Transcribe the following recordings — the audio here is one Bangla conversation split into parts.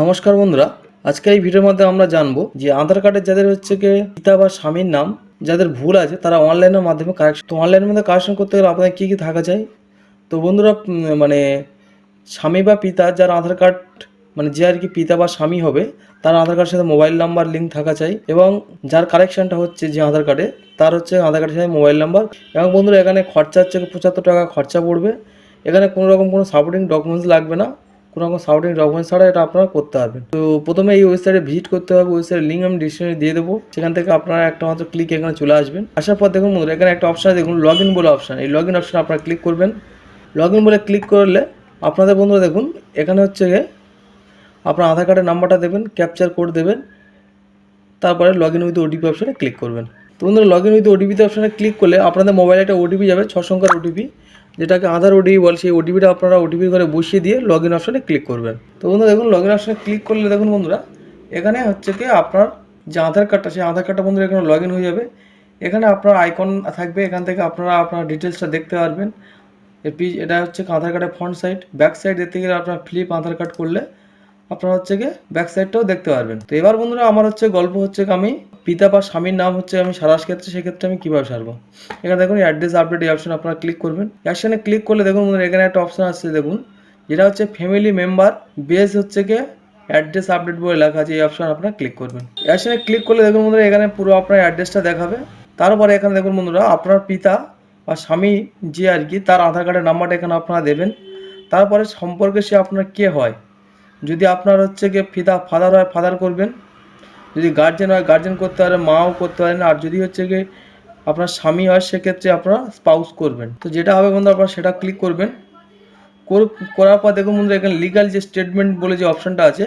নমস্কার বন্ধুরা, আজকের এই ভিডিওর মধ্যে আমরা জানব যে আধার কার্ডের যাদের হচ্ছে কি পিতা বা স্বামীর নাম, যাদের ভুল আছে, তারা অনলাইনের মাধ্যমে কারেকশন তো অনলাইনের মধ্যে কারেকশন করতে গেলে আপনাদের কী কী থাকা চাই তো বন্ধুরা মানে স্বামী বা পিতা যার আধার কার্ড মানে যে আর কি পিতা বা স্বামী হবে, তার আধার কার্ডের সাথে মোবাইল নাম্বার লিঙ্ক থাকা চাই এবং যার কারেকশনটা হচ্ছে যে আধার কার্ডে, তার হচ্ছে আধার কার্ডের সাথে মোবাইল নাম্বার এবং বন্ধুরা, এখানে খরচা হচ্ছে পঁচাত্তর টাকা খরচা পড়বে। এখানে কোনো রকম কোনো সাপোর্টিং ডকুমেন্টস লাগবে না। কোনো রকম সাপোর্টিং ডকুমেন্টস ছাড়া এটা আপনারা করতে পারবেন। তো প্রথমে এই ওয়েবসাইটে ভিজিট করতে হবে ওয়েবসাইটের লিঙ্ক আমি ডিসক্রিপশনে দিয়ে দেবো। সেখান থেকে আপনারা একটা মাত্র ক্লিক এখানে চলে আসবেন। আসার পর দেখুন বন্ধুরা এখানে একটা অপশন দেখুন লগ ইন বলে অপশন এই লগ ইন অপশনে আপনারা ক্লিক করবেন। লগ ইন বলে ক্লিক করলে আপনাদের বন্ধুরা দেখুন, এখানে হচ্ছে গিয়ে আপনার আধার কার্ডের নাম্বারটা দেবেন ক্যাপচার কোড দেবেন, তারপরে লগ ইন উইথ ওটিপি অপশানে ক্লিক করবেন। তো বন্ধুরা লগ ইন উইথ ওটিপিতে অপশানে ক্লিক করলে আপনাদের মোবাইলে একটা ওটিপি যাবে ছ সংখ্যার ওটিপি যেটাকে আধার ওটিপি বলে, সেই ওটিপিটা আপনারা ওটিপি করে বসিয়ে দিয়ে লগ ইন অপশনে ক্লিক করবেন। তো বন্ধুরা, দেখুন লগ ইন অপশনে ক্লিক করলে দেখুন বন্ধুরা, এখানে হচ্ছে কি আপনার যে আধার কার্ডটা সেই আধার কার্ডটা বন্ধুরা এখানে লগ ইন হয়ে যাবে। এখানে আপনার আইকন থাকবে, এখান থেকে আপনারা আপনার ডিটেলসটা দেখতে পারবেন। এর পি, এটা হচ্ছে আধার কার্ডের ফ্রন্ট সাইড ব্যাক সাইড দেখতে গেলে আপনার ফ্লিপ আধার কার্ড করলে আপনারা হচ্ছে গিয়ে ব্যাক সাইডটাও দেখতে পারবেন। তো এবার বন্ধুরা, আমার হচ্ছে গল্প হচ্ছে কি আমি পিতা বা স্বামীর নাম হচ্ছে আমি সারাস ক্ষেত্রে, সেক্ষেত্রে আমি কীভাবে সারবো? এখানে দেখুন অ্যাড্রেস আপডেট এই অপশন আপনারা ক্লিক করবেন। অ্যাকশনে ক্লিক করলে দেখুন এখানে একটা অপশন আসছে দেখুন, যেটা হচ্ছে ফ্যামিলি মেম্বার বেস হচ্ছে গিয়ে অ্যাড্রেস আপডেট বলে লেখা আছে, এই অপশন আপনারা ক্লিক করবেন। অ্যাকশনে ক্লিক করলে দেখুন বন্ধুরা এখানে পুরো আপনার অ্যাড্রেসটা দেখাবে। তারপরে এখানে দেখুন, বন্ধুরা, আপনার পিতা বা স্বামী যে আর কি, তার আধার কার্ডের নাম্বারটা এখানে আপনারা দেবেন। তারপরে সম্পর্কে সে আপনার কে হয়? যদি আপনার হচ্ছে গিয়ে পিতা ফাদার হয় ফাদার করবেন। যদি গার্জেন হয় গার্জেন করতে পারেন মাও করতে পারেন আর যদি হচ্ছে গিয়ে আপনার স্বামী হয়, সেক্ষেত্রে আপনারা স্পাউস করবেন। তো যেটা হবে বন্ধু, আপনারা সেটা ক্লিক করবেন। করার পর দেখুন বন্ধু, এখানে লিগাল যে স্টেটমেন্ট বলে যে অপশানটা আছে,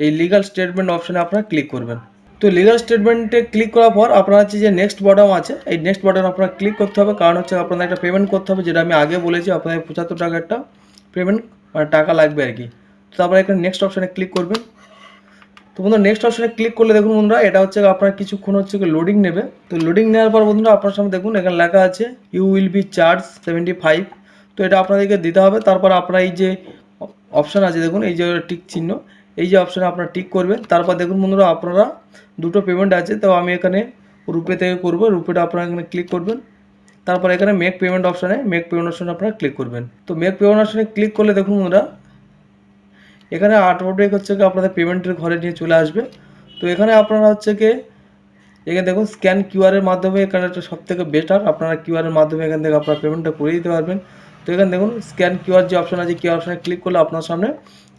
এই লিগাল স্টেটমেন্ট অপশানে আপনারা ক্লিক করবেন। তো লিগাল স্টেটমেন্টে ক্লিক করার পর আপনার হচ্ছে যে নেক্সট বটম আছে। এই নেক্সট বটন আপনারা ক্লিক করতে হবে, কারণ হচ্ছে আপনাদের একটা পেমেন্ট করতে হবে, যেটা আমি আগে বলেছি, আপনাদের পঁচাত্তর টাকা একটা পেমেন্ট মানে টাকা লাগবে আর কি। তো তারপরে এখানে নেক্সট অপশানে ক্লিক করবেন। তো বন্ধুরা নেক্সট অপশনে ক্লিক করলে দেখুন বন্ধুরা, এটা হচ্ছে আপনার কিছুক্ষণ হচ্ছে লোডিং নেবে। তো লোডিং নেওয়ার পর বন্ধুরা, আপনার সামনে দেখুন, এখানে লেখা আছে you will be charge seventy five তো এটা আপনাদেরকে দিতে হবে। তারপর আপনার এই যে অপশান আছে, দেখুন, এই যে টিক চিহ্ন, এই যে অপশানে আপনারা টিক করবেন। তারপর দেখুন বন্ধুরা, আপনারা দুটো পেমেন্ট আছে, তো আমি এখানে রুপে থেকে করব, রুপেটা আপনারা এখানে ক্লিক করবেন। তারপর এখানে মেক পেমেন্ট অপশানে মেক পেমেন্ট অপশানে আপনারা ক্লিক করবেন। তো মেক পেমেন্ট অপশানে ক্লিক করলে দেখুন বন্ধুরা এখানে আট অটোমেটিক হচ্ছে কি আপনাদের পেমেন্টের ঘরে নিয়ে চলে আসবে। তো এখানে আপনারা হচ্ছে কি এখানে দেখুন স্ক্যান কিউআরের মাধ্যমে এখানে একটা সব থেকে বেটার আপনারা কিউআরের মাধ্যমে এখান থেকে আপনারা পেমেন্টটা করে দিতে পারবেন। তো এখানে দেখুন স্ক্যান কিউআর যে অপশন আছে কিউআর অপশানে ক্লিক করলে আপনার সামনে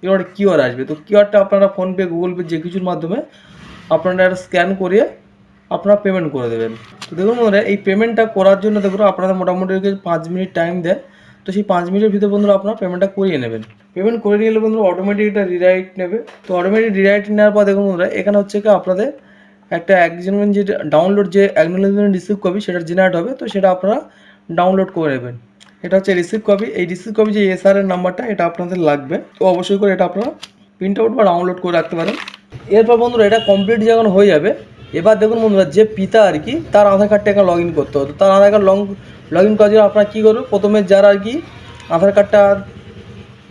এবার কিউআর আসবে। তো কিউআরটা আপনারা ফোনপে গুগল পে যে কিছুর মাধ্যমে আপনারা একটা স্ক্যান করিয়ে আপনারা পেমেন্ট করে দেবেন। তো দেখুন বন্ধুরা, এই পেমেন্টটা করার জন্য দেখুন, আপনাদের মোটামুটি পাঁচ মিনিট টাইম দেয়। তো সেই পাঁচ মিনিটের ভিতরে বন্ধুরা আপনারা পেমেন্টটা করিয়ে নেবেন। পেমেন্ট করে নিলে বন্ধুরা অটোমেটিক এটা রিরাইট নেবে। তো অটোমেটিক রিরাইট নেওয়ার পর দেখুন বন্ধুরা, এখানে হচ্ছে কি আপনাদের একটা অ্যাকজনমেন্ট যে ডাউনলোড যে অ্যাকনোলেজমেন্ট রিসিভ কপি সেটা জেনারেট হবে, তো সেটা আপনারা ডাউনলোড করে নেবেন। এটা হচ্ছে রিসিভ কপি এই রিসিভ কপি যে এসআর এর নাম্বারটা এটা আপনাদের লাগবে। তো অবশ্যই করে এটা আপনারা প্রিন্ট আউট বা ডাউনলোড করে রাখতে পারেন। এরপর বন্ধুরা, এটা কমপ্লিট যখন হয়ে যাবে, এবার দেখুন বন্ধুরা, যে পিতা আর কি, তার আধার কার্ডটা এখানে লগ ইন করতে হতো তার Aadhaar card long log in করার জন্য আপনারা কী করবেন প্রথমে যারা আর কি আধার কার্ডটা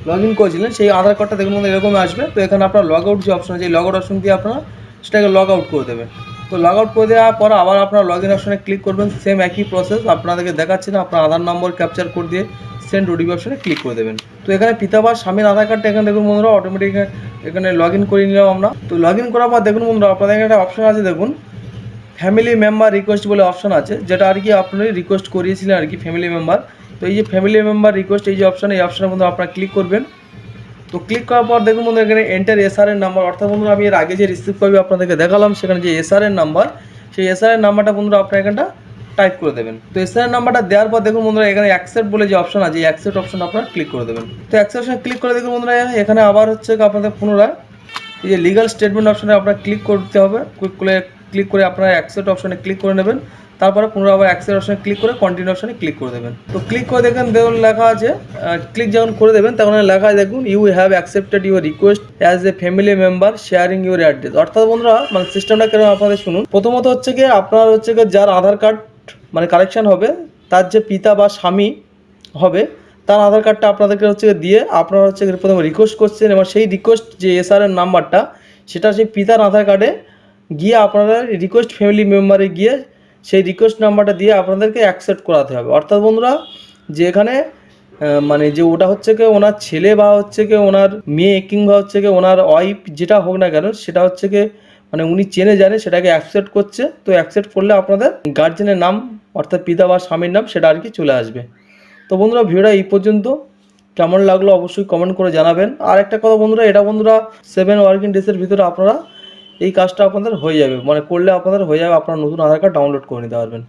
লগ ইন করেছিলেন, সেই আধার কার্ডটা দেখুন এরকম আসবে। তো এখানে আপনার লগ আউট যে অপশন আছে, এই লগ আউট অপশন দিয়ে আপনারা সেটাকে লগ আউট করে দেবেন। তো লগ আউট করে দেওয়ার পর আবার আপনার লগ ইন অপশনে ক্লিক করবেন সেম একই প্রসেস আপনাদেরকে দেখাচ্ছে না, আপনার আধার নম্বর ক্যাপচার কোড দিয়ে সেন্ড ওটিপি অপশনে ক্লিক করে দেবেন। তো এখানে পিতা বা স্বামীর আধার কার্ডটা এখানে দেখুন বন্ধুরা অটোমেটিক এখানে লগ ইন করে নিলাম আমরা। তো লগ ইন করার পর দেখুন বন্ধুরা, আপনাদের একটা অপশন আছে দেখুন ফ্যামিলি মেম্বার রিকোয়েস্ট বলে অপশন আছে, যেটা আর কি আপনি রিকোয়েস্ট করিয়েছিলেন আর কি ফ্যামিলি মেম্বার তো এই যে ফ্যামিলি মেম্বার রিকোয়েস্ট এই যে অপশন এই অপশনের মধ্যে আপনারা ক্লিক করবেন। তো ক্লিক করার পর দেখুন বন্ধু এখানে এন্টার এসআর এর নাম্বার অর্থাৎ বন্ধুরা, আমি এর আগে যে রিসিভ করবি আপনাদেরকে দেখালাম, সেখানে যে এসআর এর নাম্বার সেই এসআর এর নাম্বারটা বন্ধুরা, আপনার এখানটা টাইপ করে দেবেন। তো এসআর নাম্বারটা দেওয়ার পর দেখুন বন্ধুরা, এখানে অ্যাকসেপ্ট বলে যে অপশন আছে, এই অ্যাকসেপ্ট অপশন আপনারা ক্লিক করে দেবেন। তো অ্যাকসেপ্ট ক্লিক করে দেখুন বন্ধুরা, এখানে আবার হচ্ছে আপনাদের পুনরায় এই যে লিগাল স্টেটমেন্ট অপশনে আপনার ক্লিক করতে হবে। ক্লিক করে ক্লিক করে আপনারা অ্যাকসেপ্ট অপশনে ক্লিক করে নেবেন। তারপরে পুনরায় আবার অ্যাকসেপ্ট অপশনে ক্লিক করে কন্টিনিউ অপশনে ক্লিক করে দেবেন। তো ক্লিক করে দেখেন দেখুন লেখা আছে ক্লিক যখন করে দেবেন তখন লেখা আছে, দেখুন you have accepted your request as a family member sharing your address অর্থাৎ বন্ধুরা মানে সিস্টেমটা কেন আপনাদের শুনুন। প্রথমত হচ্ছে কি আপনার হচ্ছে কি যার আধার কার্ড মানে কালেকশন হবে, তার যে পিতা বা স্বামী হবে, তার আধার কার্ডটা আপনাদেরকে হচ্ছে দিয়ে আপনারা হচ্ছে প্রথমে রিকোয়েস্ট করছেন এবং সেই রিকোয়েস্ট যে এসআরের নাম্বারটা সেটা সেই পিতার আধার কার্ডে গিয়ে আপনারা রিকোয়েস্ট ফ্যামিলি মেম্বারে গিয়ে সেই রিকোয়েস্ট নাম্বারটা দিয়ে আপনাদেরকে অ্যাকসেপ্ট করাতে হবে। অর্থাৎ বন্ধুরা, যে এখানে মানে যে ওটা হচ্ছে কি, ওনার ছেলে বা হচ্ছে কি, ওনার মেয়ে কিংবা হচ্ছে কি, ওনার ওয়াইফ যেটা হোক না কেন, সেটা হচ্ছে কি মানে উনি চেনে জানে, সেটাকে অ্যাকসেপ্ট করছে। তো অ্যাকসেপ্ট করলে আপনাদের গার্জেনের নাম, অর্থাৎ পিতা বা স্বামীর নাম, সেটা আর কি চলে আসবে। তো বন্ধুরা, ভিডিওটা এই পর্যন্ত। কেমন লাগল অবশ্যই কমেন্ট করে জানাবেন। আর একটা কথা বন্ধুরা, এটা বন্ধুরা সেভেন ওয়ার্কিং ডেজের ভিতরে আপনারা এই কাজটা আপনাদের হয়ে যাবে। মানে করলে আপনাদের হয়ে যাবে, আপনার নতুন আধার কার্ড ডাউনলোড করে নিতে পারবেন।